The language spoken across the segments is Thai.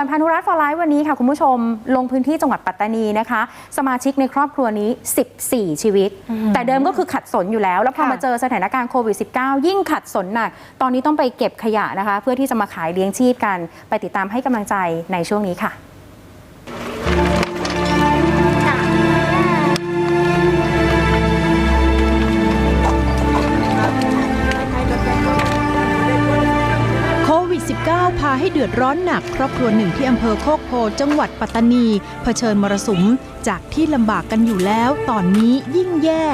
ส่วนพานุรัตน์ฟอร์ไลฟ์วันนี้ค่ะ คุณผู้ชมลงพื้นที่จังหวัดปัตตานีนะคะ สมาชิกในครอบครัวนี้ 14 ชีวิต แต่เดิมก็คือขัดสนอยู่แล้ว แล้วพอค่ะมาเจอสถานการณ์โควิด -19 ยิ่งขัดสนหนัก ตอนนี้ต้องไปเก็บขยะนะคะ เพื่อที่จะมาขายเลี้ยงชีพกัน ไปติดตามให้กำลังใจในช่วงนี้ค่ะ -19 พาให้เดือดร้อนหนัก ครอบครัวหนึ่งที่อำเภอโคกโพจังหวัดปัตตานี เผชิญมรสุม จากที่ลำบากกันอยู่แล้ว ตอนนี้ยิ่งแย่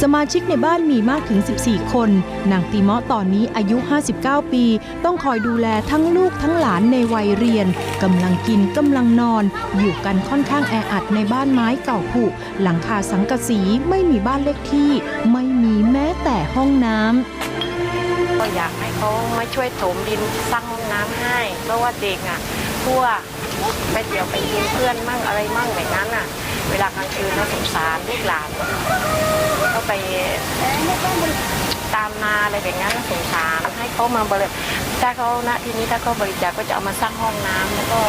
สมาชิกในบ้านมีมากถึง 14 คน นางตีเมาะตอนนี้อายุ 59 ปี ต้องคอยดูแลทั้งลูกทั้งหลานในวัยเรียนกำลังกินกำลังนอน อยู่กันค่อนข้างแออัดในบ้านไม้เก่าผุหลังคาสังกะสีไม่มีบ้านเลขที่ ไม่มีแม้แต่ห้องน้ำ ก็อยากให้เขามาช่วยถมดินสร้างห้องน้ำให้ เพราะว่าเด็กอะทั่วไปเดี๋ยวไปยืมเพื่อนมั่งอะไรมั่งแบบนั้นอะ เวลากลางคืนเราสงสารลูกหลานก็ไปตามนาอะไรแบบนั้นสงสารให้เขามาบริถ้าเขาณที่นี้ถ้าเขาบริจาคก็จะเอามาสร้างห้องน้ำแล้วก็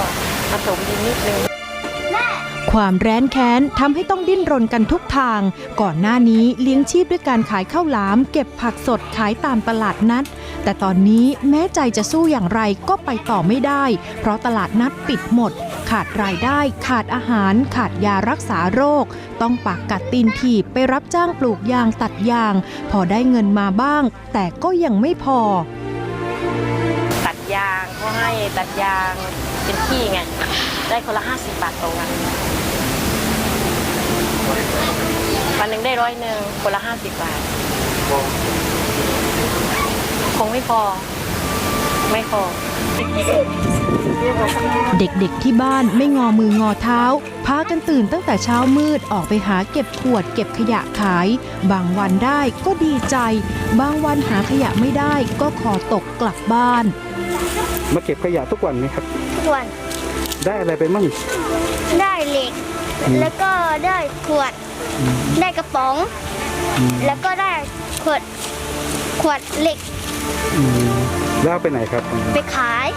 มาถมดินนิดนึง ความแร้นแค้นทำให้ต้องดิ้นรนกันทุกทาง ก่อนหน้านี้เลี้ยงชีพด้วยการขายข้าวหลาม เก็บผักสดขายตามตลาดนัด แต่ตอนนี้แม้ใจจะสู้อย่างไรก็ไปต่อไม่ได้ เพราะตลาดนัดปิดหมด ขาดรายได้ ขาดอาหาร ขาดยารักษาโรค ต้องปากกัดตีนถีบไปรับจ้างปลูกยางตัดยาง พอได้เงินมาบ้าง แต่ก็ยังไม่พอ ตัดยางเขาให้ตัดยางเป็นที่ไงได้คนละห้าสิบบาทต่อวัน วันหนึ่งได้ร้อยหนึ่งคนละห้าสิบบาท คงไม่พอ ไม่พอ เด็กๆที่บ้านไม่งอมืองอเท้า พากันตื่นตั้งแต่เช้ามืดออกไปหาเก็บขวดเก็บขยะขาย บางวันได้ก็ดีใจ บางวันหาขยะไม่ได้ก็ขอตกกลับบ้าน มาเก็บขยะทุกวันไหมครับ ทุกวัน ได้อะไรไปมั่งได้เหล็ก แล้วก็ได้ขวด ได้กระป๋อง แล้วก็ได้ขวดขวดเหล็กอืมแล้วเอาไปไหนครับ ไปขาย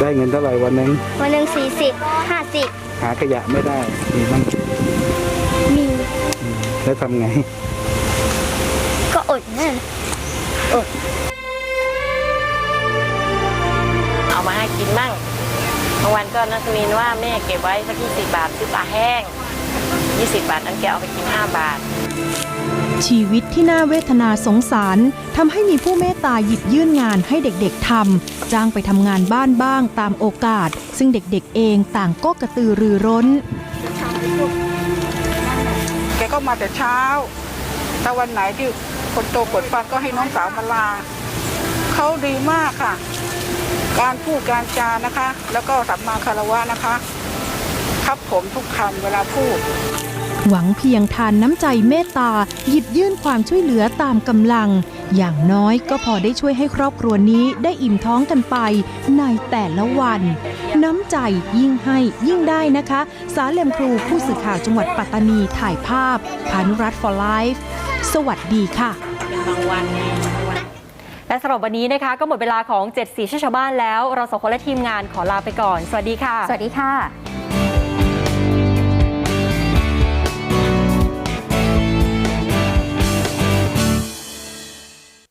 ได้เงินเท่าไหร่วันหนึงวันหนึ่งสี่สิบห้าสิบหาขยะไม่ได้มีบ้างมีแล้วทำไง ก็อดนั่นเอามาให้กินมั่งบางวันก็นักเรียนว่าแม่เก็บไว้สักยี่สิบบาทซื้อปลาแห้ง ยี่สิบบาทอันแกเอาไปกินห้าบาท ชีวิตที่น่าเวทนาสงสารทำให้มีผู้เมตตาหยิบยื่นงานให้เด็กๆทำจ้างไปทำงานบ้านบ้างตามโอกาส ซึ่งเด็กๆเองต่างก็กระตือรือร้น แกก็มาแต่เช้าถ้าวันไหนที่คนโตปวดฟันก็ให้น้องสาวมาลา เขาดีมากค่ะ การพูดการจานะคะ แล้วก็สัมมาคารวะนะคะ ครับผมทุกคำเวลาพูด หวังเพียงทานน้ำใจเมตตา หยิบยื่นความช่วยเหลือตามกำลัง อย่างน้อยก็พอได้ช่วยให้ครอบครัวนี้ได้อิ่มท้องกันไปในแต่ละวัน น้ำใจยิ่งให้ยิ่งได้นะคะ สาเลมครูผู้สื่อข่าวจังหวัดปัตตานีถ่ายภาพ พานุรัตน์ for life สวัสดีค่ะบางวันและสำหรับวันนี้นะคะ ก็หมดเวลาของ 7 สีชชาวบ้านแล้ว เราสองคนและทีมงานขอลาไปก่อน สวัสดีค่ะ สวัสดีค่ะ